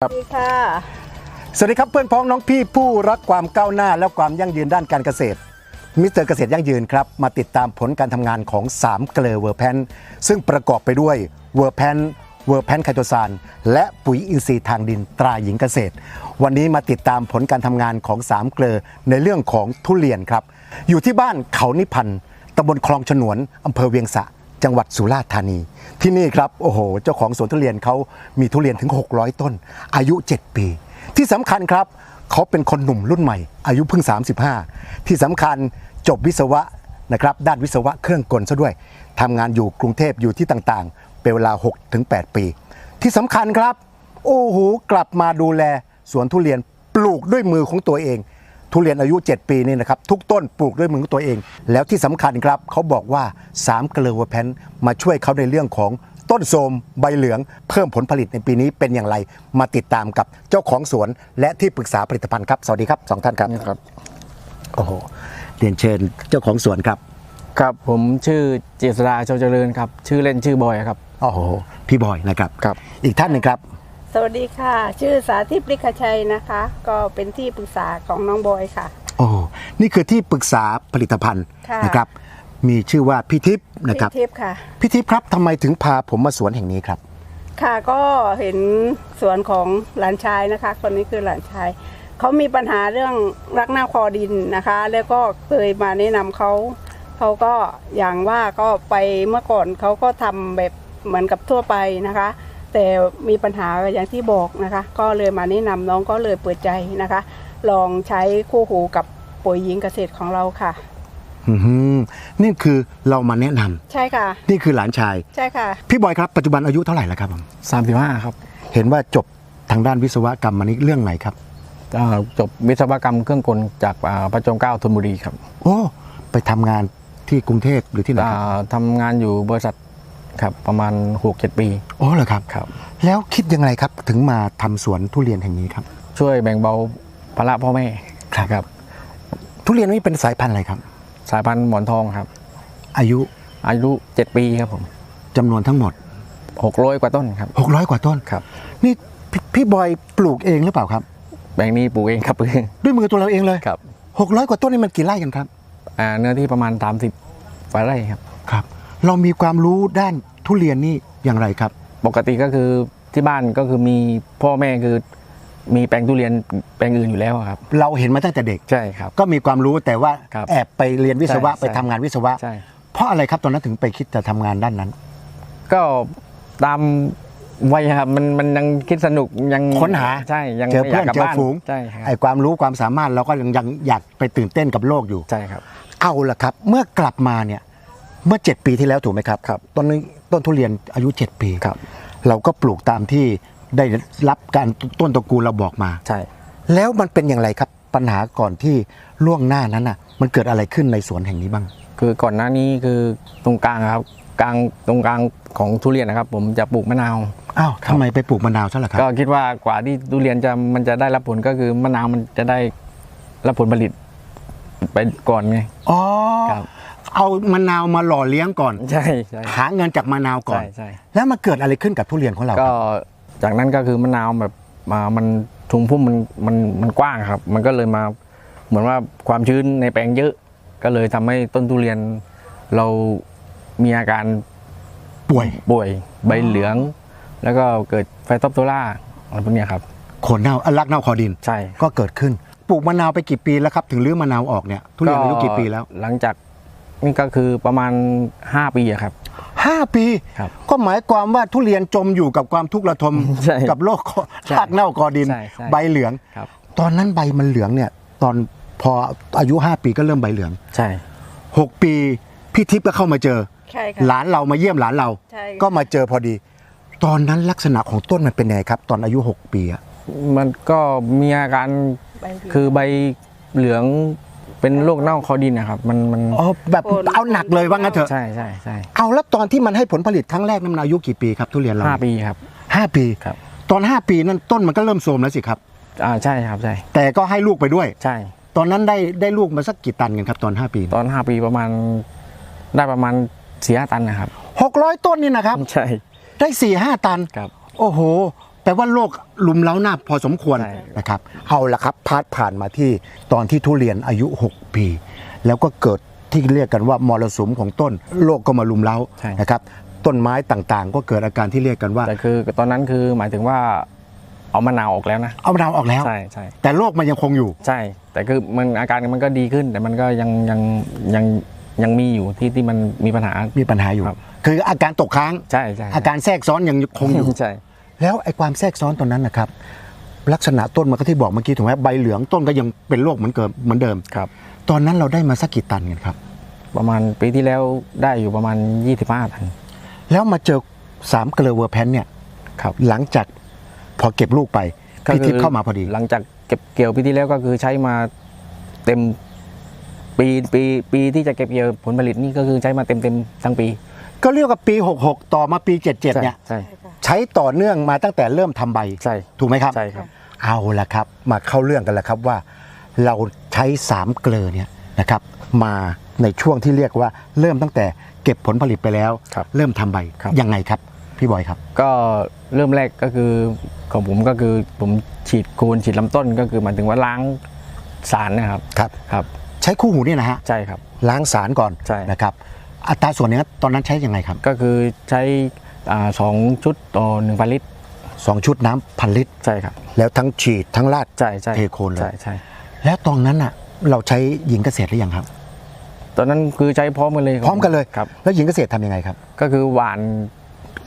สวัสดีค่ะ สวัสดีครับเพื่อนพ้องน้องพี่ผู้รักความก้าวหน้าและความยั่งยืนด้านการเกษตร มิสเตอร์เกษตรยั่งยืนครับ มาติดตามผลการทำงานของ 3 เกลือเวอร์แพนซึ่งประกอบไปด้วยเวอร์แพนเวอร์แพนไคโตซานและปุ๋ยอินทรีย์ทางดินตราหญิงเกษตร วันนี้มาติดตามผลการทำงานของ 3 เกลือในเรื่องของทุเรียนครับ อยู่ที่บ้านเขานิพันธ์ตำบลคลองฉนวนอำเภอเวียงสะ จังหวัดสุราษฎร์ธานี ที่นี่ครับโอ้โหเจ้าของสวนทุเรียนเขามีทุเรียนถึง 600 ต้น อายุ 7 ปี ที่สำคัญครับเขาเป็นคนหนุ่มรุ่นใหม่ อายุเพิ่ง 35 ที่สำคัญจบวิศวะนะครับด้านวิศวะเครื่องกลซะด้วยทำงานอยู่กรุงเทพอยู่ที่ต่างๆ เป็นเวลา 6-8 ปี ที่สำคัญครับ โอ้โหกลับมาดูแลสวนทุเรียนปลูกด้วยมือของตัวเอง ทุเรียนอายุ 7 ปีนี่นะครับทุกต้นปลูกด้วยมือของตัวเอง แล้วที่สำคัญครับเขาบอกว่า3เกลือเวอร์แพนมาช่วยเขาในเรื่องของต้นโทรมใบเหลืองเพิ่มผลผลิตในปีนี้เป็นอย่างไร มาติดตามกับเจ้าของสวนและที่ปรึกษาผลิตภัณฑ์ครับสวัสดีครับสองท่านครับครับโอ้โหเรียนเชิญเจ้าของสวนครับครับผมชื่อเจษดาเจ้าเจริญครับ ชื่อเล่นชื่อบอยครับโอ้โหพี่บอยนะครับครับ อีกท่านหนึ่งครับ สวัสดีค่ะ ชื่อสาธิตปริคชัยนะคะ ก็เป็นที่ปรึกษาของน้องบอยค่ะ โอ้นี่คือที่ปรึกษาผลิตภัณฑ์ค่ะ นะครับ มีชื่อว่าพี่ทิพย์นะครับพี่ทิพย์ค่ะ พี่ทิพย์ครับทำไมถึงพาผมมาสวนแห่งนี้ครับ ค่ะก็เห็นสวนของหลานชายนะคะ คนนี้คือหลานชาย เขามีปัญหาเรื่องรักหน้าคอดินนะคะ แล้วก็เคยมาแนะนำเขา เขาก็อย่างว่าก็ไปเมื่อก่อนเขาก็ทำแบบเหมือนกับทั่วไปนะคะ แต่มีปัญหาอย่างที่บอกนะคะ ก็เลยมาแนะนำน้องก็เลยเปิดใจนะคะ ลองใช้คู่หูกับปุ๋ยหญิงเกษตรของเราค่ะอืมนี่คือเรามาแนะนำใช่ค่ะ นี่คือหลานชาย ใช่ค่ะ พี่บอยครับปัจจุบันอายุเท่าไหร่แล้วครับผม35ครับ เห็นว่าจบทางด้านวิศวกรรมมานี้เรื่องไหนครับอ่าจบวิศวกรรมเครื่องกลจากอ่าประจงเกล้าธนบุรีครับ โอ้ ไปทำงานที่กรุงเทพหรือที่ไหนครับอ่าทำงานอยู่บริษัท ครับประมาณ6-7ปีโอ้เหรอครับ ครับ แล้วคิดยังไงครับถึงมาทำสวนทุเรียนแห่งนี้ครับ ช่วยแบ่งเบาภาระพ่อแม่ครับครับ ทุเรียนนี้เป็นสายพันธุ์อะไรครับ สายพันธุ์หมอนทองครับ อายุอายุ 7 ปีครับผมจำนวนทั้งหมด 600 กว่าต้นครับ600 กว่าต้นครับ นี่พพี่บอยปลูกเองหรือเปล่าครับแบ่งนี้ปลูกเองครับด้วยมือตัวเราเองเลยครับ600 กว่าต้นนี่มันกี่ไร่กันครับอ่าเนื้อที่ประมาณ 30ฝ่าไร่ครับครับ เรามีความรู้ด้าน ทุเรียนนี่อย่างไรครับ ปกติก็คือที่บ้านก็คือมีพ่อแม่คือมีแปลงทุเรียนแปลงอื่นอยู่แล้วครับ เราเห็นมาตั้งแต่เด็กใช่ครับ ก็มีความรู้แต่ว่าครับแอบไปเรียนวิศวะใช่ไปทำงานวิศวะ ใช่ เพราะอะไรครับตอนนั้นถึงไปคิดจะทำงานด้านนั้น ก็ตามวัยครับมันมันยังคิดสนุกยังค้นหาใช่ยังเจอไม่เพื่ยาอนกกลับเจอบ้านฝูงใช่ครับไอ้ความรู้ความสามารถเราก็ยังยังอยากไปตื่นเต้นกับโลกอยู่ ใช่ครับ เอาละครับ เมื่อกลับมาเนี่ย เมื่อ 7 ปีที่แล้วถูกไหมครับครับต้นนี้ต้นทุเรียนอายุ 7 ปีครับ เราก็ปลูกตามที่ได้รับการต้นตระกูลเราบอกมา ใช่ แล้วมันเป็นอย่างไรครับปัญหาก่อนที่ล่วงหน้านั้นน่ะ มันเกิดอะไรขึ้นในสวนแห่งนี้บ้าง คือก่อนหน้านี้คือตรงกลางครับกลางตรงกลางของทุเรียนนะครับ ผมจะปลูกมะนาวอ้าวทำไมไปปลูกมะนาวซะล่ะครับก็คิดว่ากว่าที่ทุเรียนจะมันจะได้รับผลก็คือมะนาวมันจะได้รับผลผลิตไปก่อนไงอ๋อครับ เอามะนาวมาหล่อเลี้ยงก่อน ใช่ใช่หาเงินจากมะนาวก่อน ใช่ใช่แล้วมันเกิดอะไรขึ้นกับทุเรียนของเราคก็รับจากนั้นก็คือมะนาวแบบมามันทุงพุ่มมันมันมันกว้างครับ มันก็เลยมาเหมือนว่าความชื้นในแปลงเยอะ ก็เลยทำให้ต้นทุเรียนเรามีอาการป่วยป่วย ใบเหลือง แล้วก็เกิดไฟท็อปโซล่าอะไรพวกเนี้ยครับโคนเน่าอะรักเน่าคอดิน ใช่ก็เกิดขึ้น ปลูกมะนาวไปกี่ปีแล้วครับ ถึงรื้อมะนาวออกเนี่ย ทุเรียนอายุกี่ปีแล้ว หลังจาก นี่ก็คือประมาณ 5 ปีอะครับ5ปีครับก็หมายความว่าทุเรียนจมอยู่กับความทุกข์ระทมใช่กับโรคใช่รากเน่ากอดิน ใช่ใช่ ใบเหลือง ครับ ตอนนั้นใบมันเหลืองเนี่ยตอนพออายุ 5 ปีก็เริ่มใบเหลือง ใช่ 6 ปีพี่ทิพย์ก็เข้ามาเจอ ใช่ค่ะ หลานเรามาเยี่ยมหลานเรา ใช่ค่ะ ก็มาเจอพอดี ตอนนั้นลักษณะของต้นมันเป็นไงครับ ตอนอายุ 6 ปีอะมันก็มีอาการใบเหลือง คือใบเหลือง เป็นโรคเน่าคอดินนะครับมันมันอ๋อแบบโอ้เอาหนักเลยว่างั้นเถอะใช่ใช่ใช่เอาแล้วตอนที่มันให้ผลผลิตครั้งแรกนั้นมันอายุกี่ปีครับทุเรียนเราห้าปีครับห้าปีครับตอน 5 ปีนั้นต้นมันก็เริ่มโทรมแล้วสิครับอ่าใช่ครับใช่แต่ก็ให้ลูกไปด้วย ใช่ ตอนนั้นได้ได้ลูกมาสักกี่ตันกันครับตอน 5 ปี ตอน 5 ปีประมาณได้ประมาณสี่ห้าตันนะครับหกร้อยต้นนี่นะครับ ใช่ ได้4ี่ห้าตันครับ โอ้โห แลว่าโรคลุมเล้าหน้าพอสมควรใช่ นะครับเอาละครับพาดผ่านมาที่ตอนที่ทุเรียนอายุ 6 ปี แล้วก็เกิดที่เรียกกันว่ามรสุมของต้นโรคก็มาลุมเล้าใช่ นะครับต้นไม้ต่างๆ ก็เกิดอาการที่เรียกกันว่า แต่คือตอนนั้นคือหมายถึงว่าเอามะนาวออกแล้วนะ เอามะนาวออกแล้ว ใช่ใช่แต่โรคมันยังคงอยู่ ใช่ แต่คือมันอาการมันก็ดีขึ้น แต่มันก็ยังยังยังยังมีอยู่ที่ที่มันมีปัญหา มีปัญหาอยู่ ครับ คืออาการตกค้าง ใช่ใช่อาการแทรกซ้อนยังคงอยู่ ใช่ แล้วไอ้ความแทรกซ้อนตอนนั้นนะครับ ลักษณะต้นมันก็ที่บอกเมื่อกี้ถูกไหมใบเหลืองต้นก็ยังเป็นโรคเหมือนเกิมเหมือนเดิมครับ ตอนนั้นเราได้มาสักกี่ตันกันครับ ประมาณปีที่แล้วได้อยู่ประมาณ 25ตันแล้วมาเจอสามเกลือเวอร์แพนเนี่ยครับหลังจากพอเก็บลูกไปพี่ทิพย์เข้ามาพอดี หลังจากเก็บเกี่ยวปีที่แล้วก็คือใช้มาเต็มปีปีปีที่จะเก็บเกี่ยวผลผลิตนี่ก็คือใช้มาเต็มเต็มทั้งปี ก็เรียกว่าปี 66 ต่อมาปี 77 เนี่ยใช่ใช้ ต่อเนื่องมาตั้งแต่เริ่มทำใบใช่ถูกไหมครับใช่ครับ เอาละครับ มาเข้าเรื่องกันแล้วครับว่า เราใช้สามเกลือเนี่ยนะครับ มาในช่วงที่เรียกว่าเริ่มตั้งแต่เก็บผลผลิตไปแล้ว ครับเริ่มทำใบครับ ยังไงครับพี่บอยครับ ก็เริ่มแรกก็คือของผมก็คือผมฉีดโคนฉีดลำต้นก็คือหมายถึงว่าล้างสารนะครับครับ ครับ ใช้คู่หูเนี่ยนะฮะใช่ครับ ล้างสารก่อนใช่ นะครับ อัตราส่วนเนี้ตอนนั้นใช้ยังไงครับ ก็คือใช้ อ่าสองชุดต่อหนึ่งพันลิตรสองชุดน้ำพันลิตร ใช่ครับ แล้วทั้งฉีดทั้งราดใช่ใช่เทโคนเลยใช่ใช่แล้วตอนนั้นอะเราใช้หญิงเกษตรหรือยังครับ ตอนนั้นคือใช้พร้อมกันเลยคบพร้อมกันเลย ครับ แล้วหญิงเกษตรทำยังไงครับ ก็คือหวาน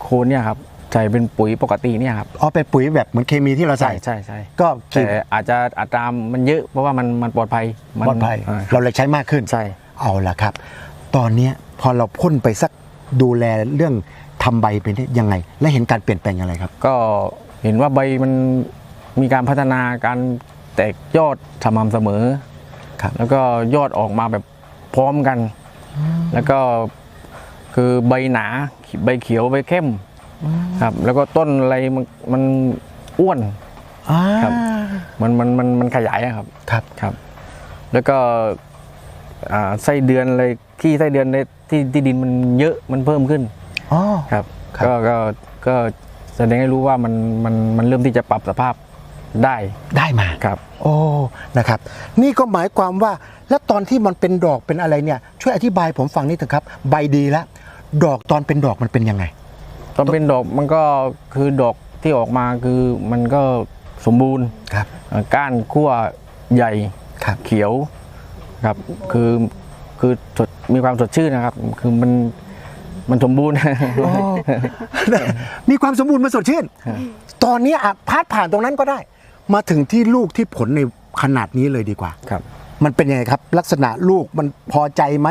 โคนเนี่ยครับใส่เป็นปุ๋ยปกติเนี่ยครับอ๋อเป็นปุ๋ยแบบเหมือนเคมีที่เราใช่ใส่ ใช่ใช่ก็แต่กี่อาจจะอัตรามันเยอะเพราะว่ามันมันปลอดภัยมันปลอดภัยอ่าเราเลยใช้มากขึ้น ใช่ เอาละครับ ตอนเนี้ยพอเราพ่นไปสักดูแลเรื่อง ทำใบเป็นยังไง และเห็นการเปลี่ยนแปลงอย่างไรครับ ก็เห็นว่าใบมันมีการพัฒนาการแตกยอดสม่ำเสมอครับแล้วก็ยอดออกมาแบบพร้อมกัน แล้วก็คือใบหนาใบเขียวใบเข้มครับ แล้วก็ต้นอะไรมันมันอ้วนอ่าครับมันมันมันมันขยายอะครับครับครับ แล้วก็อ่าไส้เดือนอะไรขี้ไส้เดือนในที่ที่ดินมันเยอะมันเพิ่มขึ้นอ๋อครับ ครับก็ก็ก็แสดงให้รู้ว่ามันมันมันเริ่มที่จะปรับสภาพได้ได้มาครับ โอ้นะครับ นี่ก็หมายความว่าแล้วตอนที่มันเป็นดอกเป็นอะไรเนี่ย ช่วยอธิบายผมฟังนิดเถอะครับ ใบดีแล้วดอกตอนเป็นดอกมันเป็นยังไง ตอนเป็นดอกมันก็คือดอกที่ออกมาคือมันก็สมบูรณ์ครับเอ่อก้านขั้วใหญ่ครับเขียวครับ คือคือสดมีความสดชื่นนะครับ คือมัน มันสมบูรณ์มีความสมบูรณ์มาสดชื่น ตอนนี้อะพาดผ่านตรงนั้นก็ได้ มาถึงที่ลูกที่ผลในขนาดนี้เลยดีกว่า ครับ มันเป็นยังไงครับ ลักษณะลูกมันพอใจไหม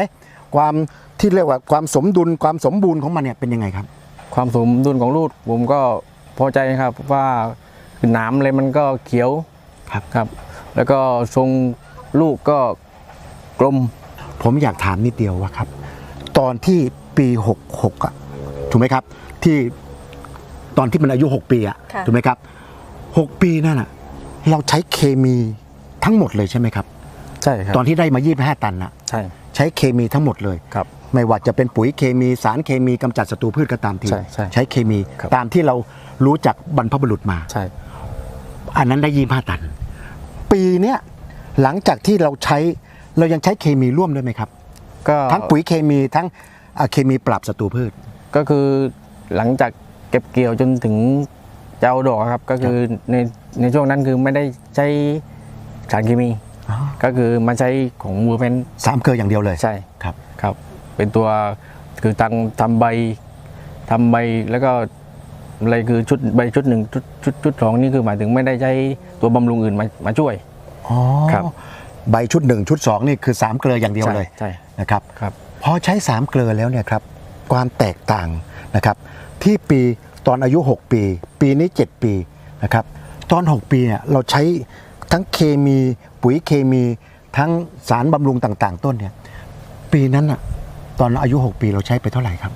ความที่เรียกว่าความสมดุลความสมบูรณ์ของมันเนี่ยเป็นยังไงครับ ความสมดุลของลูกผมก็พอใจครับว่าคือหน้ำอะไรมันก็เขียวครับ ครับ แล้วก็ทรงลูกก็กลม ผมอยากถามนิดเดียวว่าครับ ตอนที่ ปี 66อะถูกไหมครับ ที่ตอนที่มันอายุ 6 ปีอะค่ะถูกไหมครับ 6 ปีนั่นอะเราใช้เคมีทั้งหมดเลยใช่ไหมครับ ใช่ครับ ตอนที่ได้มา 25 ตันนะใช่ใช้เคมีทั้งหมดเลยครับไม่ว่าจะเป็นปุ๋ยเคมีสารเคมีกำจัดศัตรูพืชก็ตามทีใช่ใช่ใช้เคมีครับตามที่เรารู้จากบรรพบุรุษมาใช่อันนั้นได้ยี่ห้าตัน ปีเนี้ยหลังจากที่เราใช้เรายังใช้เคมีร่วมด้วยไหมครับ ก็ทั้งปุ๋ยเคมีทั้งอ่า เคมีปราบศัตรูพืช ก็คือหลังจากเก็บเกี่ยวจนถึงจะเอาดอกครับ ก็คือในในช่วงนั้นคือไม่ได้ใช้สารเคมี ก็คือมาใช้ของวูเพนสามเกลืออย่างเดียวเลยใช่ครับครับ เป็นตัวคือตังทำใบทำใบแล้วก็อะไรคือชุดใบชุดหนึ่งชุดชุดชุดสองนี่คือหมายถึงไม่ได้ใช้ตัวบำรุงอื่นมามาช่วยอ๋อครับ ใบชุดหนึ่งชุดสองนี่คือสามเกลืออย่างเดียวใช่เลยใช่นะครับครับ พอใช้สามเกลือแล้วเนี่ยครับความแตกต่างนะครับ ที่ปีตอนอายุ 6 ปี ปีนี้ 7 ปีนะครับ ตอน 6 ปีเนี่ยเราใช้ทั้งเคมีปุ๋ยเคมีทั้งสารบำรุงต่าง ๆ ต้นเนี่ยปีนั้นอะตอนอายุ 6 ปีเราใช้ไปเท่าไหร่ครับ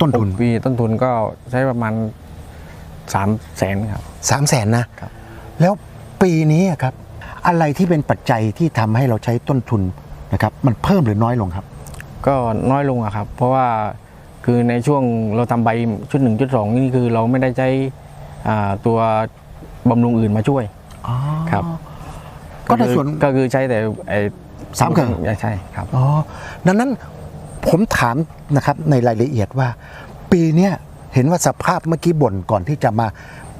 ต้นทุนปีต้นทุนก็ใช้ประมาณสามแสนครับ3 0 0แสนนะครับแล้วปีนี้อะครับอะไรที่เป็นปัจจัยที่ทำให้เราใช้ต้นทุนนะครับ มันเพิ่มหรือน้อยลงครับ ก็น้อยลงอะครับ เพราะว่าคือในช่วงเราทำใบชุดหนึ่งชุดสองนี่คือเราไม่ได้ใช้อ่าตัวบำรุงอื่นมาช่วยอ๋อครับ ก็ในส่วนก็คือใช้แต่ไอ้สามเกลอใช่ครับอ๋อดังนั้นผมถามนะครับในรายละเอียดว่า ปีเนี้ยเห็นว่าสภาพเมื่อกี้บ่นก่อนที่จะมา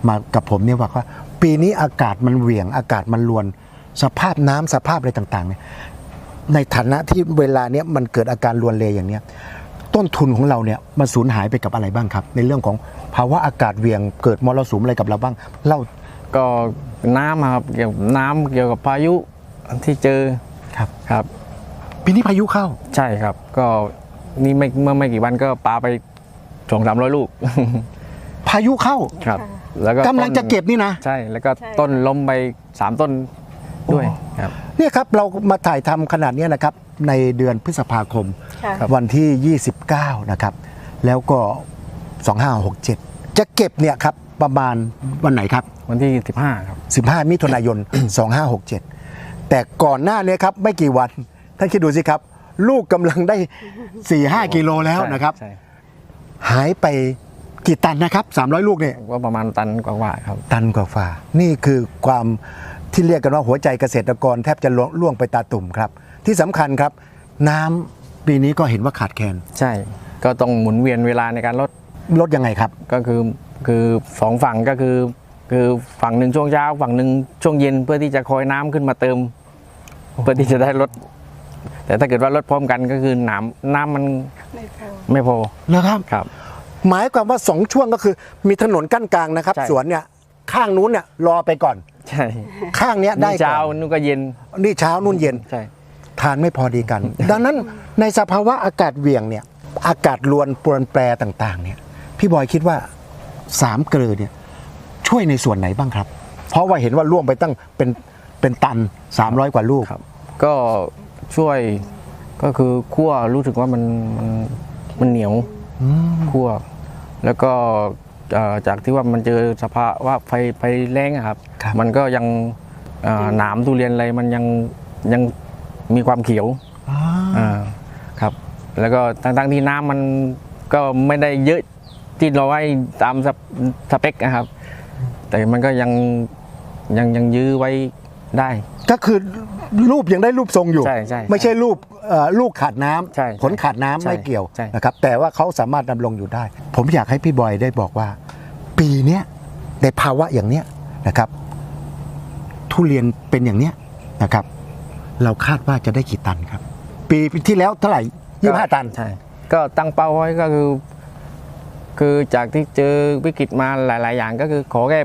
มากับผมเนี่ยว่าว่าปีนี้อากาศมันเหวี่ยงอากาศมันรวน สภาพน้ำสภาพอะไรต่างๆเนี่ย ในฐานะที่เวลาเนี้ยมันเกิดอาการรวนเลอย่างเนี้ยต้นทุนของเราเนี่ยมันสูญหายไปกับอะไรบ้างครับ ในเรื่องของภาวะอากาศเหวี่ยงเกิดมรสุมอะไรกับเราบ้างเล่าก็น้ำอะครับเกี่ยวกับน้ำเกี่ยวกับพายุที่เจอครับครับ ปีนี้พายุเข้า ใช่ครับ ก็นี่ไม่เมื่อไม่กี่วันก็ปาไปสองสามร้อยลูก พายุเข้าครับ แล้วก็กำลังจะเก็บนี่นะ ใช่แล้วก็ใช่ ต้นล้มไปสามต้นด้วยครับ เนี่ยครับเรามาถ่ายทำขนาดเนี้ยนะครับในเดือนพฤษภาคม ค่ะครับวันที่ 29 นะครับ แล้วก็ 2567 จะเก็บเนี่ยครับประมาณวันไหนครับ วันที่สิบห้าครับ 15 มิถุนายน 2567 แต่ก่อนหน้านี้ครับไม่กี่วัน ท่านคิดดูสิครับ ลูกกำลังได้ 4-5 กิโลแล้วนะครับ ใช่หายไปกี่ตันนะครับ 300 ลูกเนี่ย ก็ประมาณตันกว่าๆครับ ตันกว่าฝ่า นี่คือความ ที่เรียกกันว่าหัวใจเกษตรกรแทบจะล่วงไปตาตุ่มครับ ที่สำคัญครับ น้ำปีนี้ก็เห็นว่าขาดแคลนใช่ ก็ต้องหมุนเวียนเวลาในการลดลดยังไงครับ ก็คือคือสองฝั่งก็คือ คือฝั่งหนึ่งช่วงเช้าฝั่งหนึ่งช่วงเย็นเพื่อที่จะคอยน้ำขึ้นมาเติม เพื่อที่จะได้ลด แต่ถ้าเกิดว่าลดพร้อมกันก็คือน้ำน้ำมันไม่พอไม่พอนะครับครับ หมายความว่าสองช่วงก็คือมีถนนกั้นกลางนะครับใช่สวนเนี่ยข้างนู้นเนี่ยรอไปก่อน ใช่ข้างเนี้ยได้นี่ก่เช้าอนนู่นก็เย็นนี่เช้านู่นเย็นใช่ทานไม่พอดีกัน ดังนั้นในสภาวะอากาศเหวี่ยงเนี่ย อากาศรวนปรวนแปรต่างๆ เนี่ย พี่บอยคิดว่าสามเกลือเนี่ย ช่วยในส่วนไหนบ้างครับ เพราะว่าเห็นว่าล่วงไปตั้งเป็นเป็นตัน 300 กว่าลูกครับ ก็ช่วยก็คือคั่วรู้สึกว่ามันมันมันเหนียวคั่วแล้วก็เอ่อ จากที่ว่ามันเจอสภาวะไฟไฟแรงอะครับ ครับ มันก็ยังเอ่อหนามทุเรียนอะไรมันยังยังมีความเขียวอ่าครับ แล้วก็ทั้งๆที่น้ำมันก็ไม่ได้เยอะที่เราให้ตามสเปสเปคนะครับ แต่มันก็ยังยังยังยื้อไว้ได้ ก็คือ รูปยังได้รูปทรงอยู่ ใช่ใช่ไม่ใช่รูปเอ่อลูกขาดน้ำใช่ผลขาดน้ำใช่ไม่เกี่ยวใช่นะครับแต่ว่าเขาสามารถดำรงอยู่ได้ ผมอยากให้พี่บอยได้บอกว่า ปีเนี้ยในภาวะอย่างเนี้ยนะครับ ทุเรียนเป็นอย่างเนี้ยนะครับ เราคาดว่าจะได้กี่ตันครับ ปีที่แล้วเท่าไหร่ยี่ห้าตันใช่ก็ตั้งเป้าไว้ก็คือ คือจากที่เจอวิกฤตมาหลาย ๆ อย่างก็คือขอแค่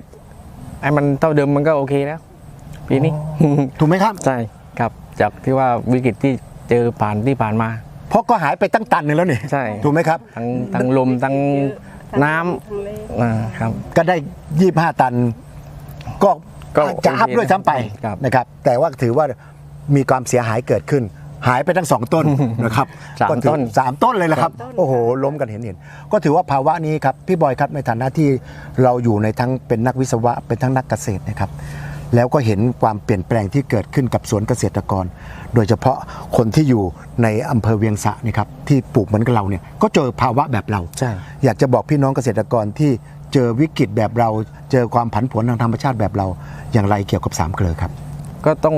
ให้มันเท่าเดิมมันก็โอเคแล้ว ปีนี้ถูกไหมครับใช่ครับจากที่ว่าวิกฤตที่เจอผ่านที่ผ่านมา เพราะก็หายไปตั้งตันหนึงแล้วนี่ใช่ถูกไหมครับทั้งทั้งลมทั้งน้ำทั้งเลขอ่าครับ ก็ได้ยี่ห้าตัน ก็ก็อาจจะอัพโอเคด้วยซ้ำไปครับนะครับ แต่ว่าถือว่ามีความเสียหายเกิดขึ้น หายไปทั้งสองต้นนะครับสามก็ถือต้นสามต้นเลยละครับ โอ้โห ล้มกันเห็นเห็นก็ถือว่าภาวะนี้ครับ พี่บอยครับในฐานะที่เราอยู่ในทั้งเป็นนักวิศวะเป็นทั้งนักเกษตรนะครับ แล้วก็เห็นความเปลี่ยนแปลงที่เกิดขึ้นกับสวนเกษตรกร โดยเฉพาะคนที่อยู่ในอำเภอเวียงสะนี่ครับที่ปลูกเหมือนกับเราเนี่ยก็เจอภาวะแบบเรา ใช่ อยากจะบอกพี่น้องเกษตรกรที่เจอวิกฤตแบบเรา เจอความผันผวนทางธรรมชาติแบบเรา อย่างไรเกี่ยวกับสามเกลือครับ ก็ต้อง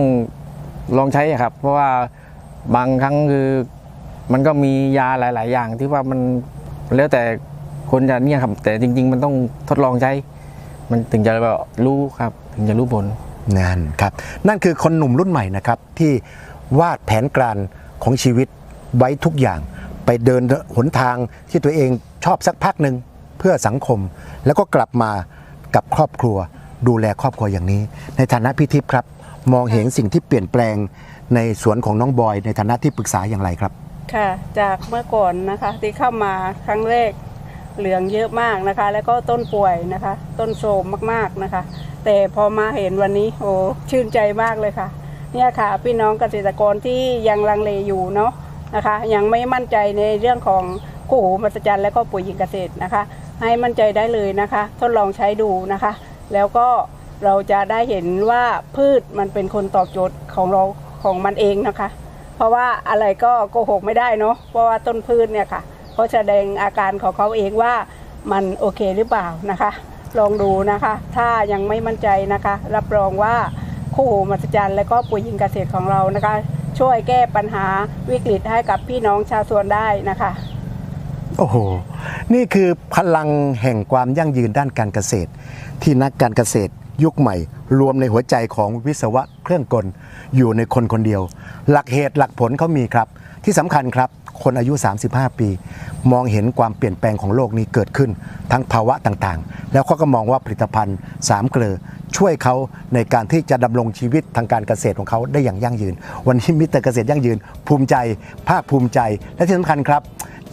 ลองใช้อะครับ เพราะว่าบางครั้งคือมันก็มียาหลาย ๆ อย่างที่ว่ามันแล้วแต่คนจะเนี่ยครับแต่จริง ๆ มันต้องทดลองใช้ มันถึงจะแบบรู้ครับ ถึงจะรู้ผล นั่นครับ นั่นคือคนหนุ่มรุ่นใหม่นะครับ ที่วาดแผนการของชีวิตไว้ทุกอย่าง ไปเดินหนทางที่ตัวเองชอบสักพักหนึ่งเพื่อสังคม แล้วก็กลับมากับครอบครัว ดูแลครอบครัวอย่างนี้ ในฐานะพี่ทิพย์ครับ มองเห็นสิ่งที่เปลี่ยนแปลงในสวนของน้องบอย ในฐานะที่ปรึกษาอย่างไรครับ ค่ะ จากเมื่อก่อนนะคะที่เข้ามาครั้งแรก เหลืองเยอะมากนะคะ แล้วก็ต้นป่วยนะคะ ต้นโทรมมากๆนะคะ แต่พอมาเห็นวันนี้โอ้ชื่นใจมากเลยค่ะ เนี่ยค่ะ พี่น้องเกษตรกรที่ยังลังเลอยู่เนาะนะคะ ยังไม่มั่นใจในเรื่องของคู่หูมัศจรรย์และก็ปุ๋ยหญิงเกษตรนะคะ ให้มั่นใจได้เลยนะคะ ทดลองใช้ดูนะคะ แล้วก็เราจะได้เห็นว่าพืชมันเป็นคนตอบโจทย์ของเราของมันเองนะคะ เพราะว่าอะไรก็โกหกไม่ได้เนาะเพราะว่าต้นพืชเนี่ยค่ะ เขาแสดงอาการของเขาเองว่ามันโอเคหรือเปล่านะคะ ลองดูนะคะ ถ้ายังไม่มั่นใจนะคะ รับรองว่าคู่หูมหัศจรรย์และก็ปุ๋ยยิงเกษตรของเรานะคะ ช่วยแก้ปัญหาวิกฤตให้กับพี่น้องชาวสวนได้นะคะโอ้โห นี่คือพลังแห่งความยั่งยืนด้านการเกษตร ที่นักการเกษตรยุคใหม่ รวมในหัวใจของวิศวะเครื่องกล อยู่ในคนคนเดียว หลักเหตุหลักผลเขามีครับ ที่สำคัญครับ คนอายุ 35 ปี มองเห็นความเปลี่ยนแปลงของโลกนี้เกิดขึ้น ทั้งภาวะต่างๆ แล้วเขาก็มองว่าผลิตภัณฑ์สามเกลือช่วยเขาในการที่จะดำรงชีวิตทางการเกษตรของเขาได้อย่างยั่งยืน วันนี้มิตรเกษตรยั่งยืน ภูมิใจ ภาคภูมิใจ และที่สำคัญครับ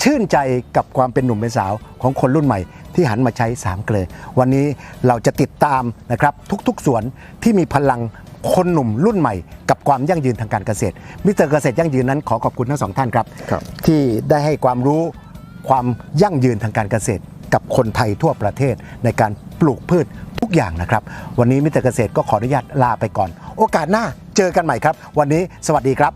ชื่นใจกับความเป็นหนุ่มเป็นสาวของคนรุ่นใหม่ที่หันมาใช้สามเกลือวันนี้เราจะติดตามนะครับทุกๆสวนที่มีพลัง คนหนุ่มรุ่นใหม่กับความยั่งยืนทางการเกษตรมิสเตอร์เกษตรยั่งยืนนั้นขอขอบคุณทั้งสองท่านครับครับ ที่ได้ให้ความรู้ความยั่งยืนทางการเกษตร กับคนไทยทั่วประเทศในการปลูกพืชทุกอย่างนะครับ วันนี้มิสเตอร์เกษตรก็ขออนุญาตลาไปก่อน โอกาสหน้าเจอกันใหม่ครับ วันนี้สวัสดีครับ